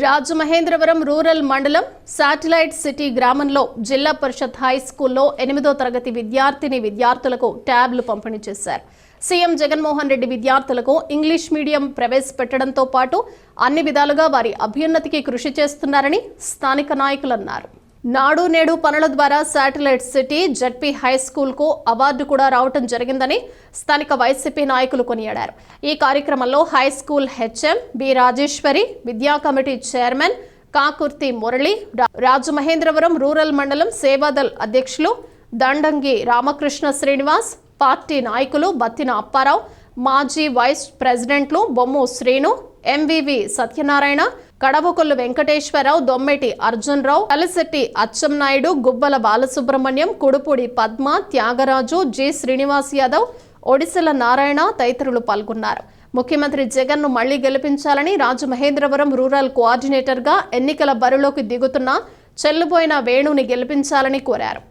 Rajamahendravaram rural మండలం satellite city గ్రామంలో జిల్లా పరిషత్ హై స్కూల్లో ఎనిమిదో తరగతి విద్యార్థిని విద్యార్థులకు ట్యాబ్లు పంపిణీ చేశారు. సీఎం జగన్మోహన్ రెడ్డి విద్యార్థులకు ఇంగ్లీష్ మీడియం ప్రవేశపెట్టడంతో పాటు అన్ని విధాలుగా వారి అభ్యున్నతికి కృషి చేస్తున్నారని స్థానిక నాయకులు అన్నారు. నాడు నేడు పనుల ద్వారా శాటిలైట్ సిటీ జడ్పీ హై స్కూల్కు అవార్డు కూడా రావటం జరిగిందని స్థానిక వైసీపీ నాయకులు కొనియాడారు. ఈ కార్యక్రమంలో high school HM B Rajeshwari విద్యా కమిటీ చైర్మన్ కాకుర్తి మురళి రా- రాజమహేంద్రవరం రూరల్ మండలం సేవాదల్ అధ్యక్షులు దండంగి రామకృష్ణ శ్రీనివాస్ పార్టీ నాయకులు బత్తిన అప్పారావు మాజీ వైస్ ప్రెసిడెంట్లు బొమ్ము శ్రీను ఎంవివి సత్యనారాయణ కడవకొల్లు వెంకటేశ్వరరావు దొమ్మెటి అర్జున్ రావు కలిశెట్టి అచ్చెన్నాయుడు గుబ్బల బాలసుబ్రహ్మణ్యం కుడుపూడి పద్మ త్యాగరాజు జి శ్రీనివాస్ యాదవ్ ఒడిశల నారాయణ తదితరులు పాల్గొన్నారు. ముఖ్యమంత్రి జగన్ను మళ్ళీ గెలిపించాలని రాజమహేంద్రవరం రూరల్ కోఆర్డినేటర్గా ఎన్నికల బరిలోకి దిగుతున్న చెల్లుబోయిన వేణుని గెలిపించాలని కోరారు.